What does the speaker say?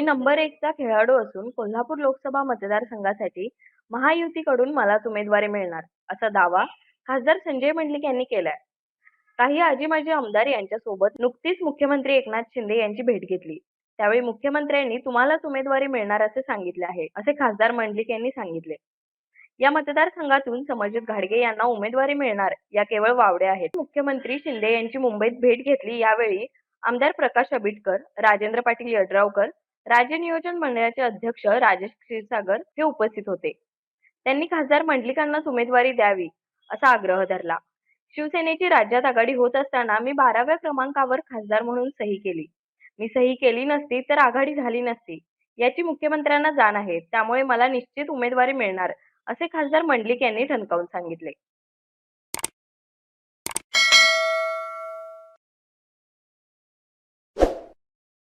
मी number एकचा खेळाडू असून कोल्हापूर लोकसभा मतदारसंघासाठी महायुतीकडून मलाच उमेदवारी मिळणार असा दावा खासदार संजय मंडलिक यांनी केलाय. काही आजी-माजी आमदार यांच्या सोबत नुकतीच मुख्यमंत्री एकनाथ शिंदे यांची भेट घेतली. त्यावेळी मुख्यमंत्र्यांनी तुम्हालाच उमेदवारी मिळणार असे सांगितले आहे असे खासदार मंडलिक यांनी सांगितले. या मतदारसंघातून समजित घाडगे यांना उमेदवारी मिळणार या केवळ वावड्या आहेत. मुख्यमंत्री शिंदे यांची मुंबईत भेट घेतली यावेळी आमदार प्रकाश आंबेडकर राजेंद्र पाटील यड्रावकर राज्य नियोजन मंडळाचे अध्यक्ष राजेश क्षीरसागर हे उपस्थित होते. त्यांनी खासदार मंडलिकांनाच उमेदवारी द्यावी असा आग्रह धरला. शिवसेनेची राज्यात आघाडी होत असताना मी बाराव्या क्रमांकावर खासदार म्हणून सही केली. मी सही केली नसती तर आघाडी झाली नसती. याची मुख्यमंत्र्यांना जाण आहे. त्यामुळे मला निश्चित उमेदवारी मिळणार असे खासदार मंडलिक यांनी ठणकावून सांगितले.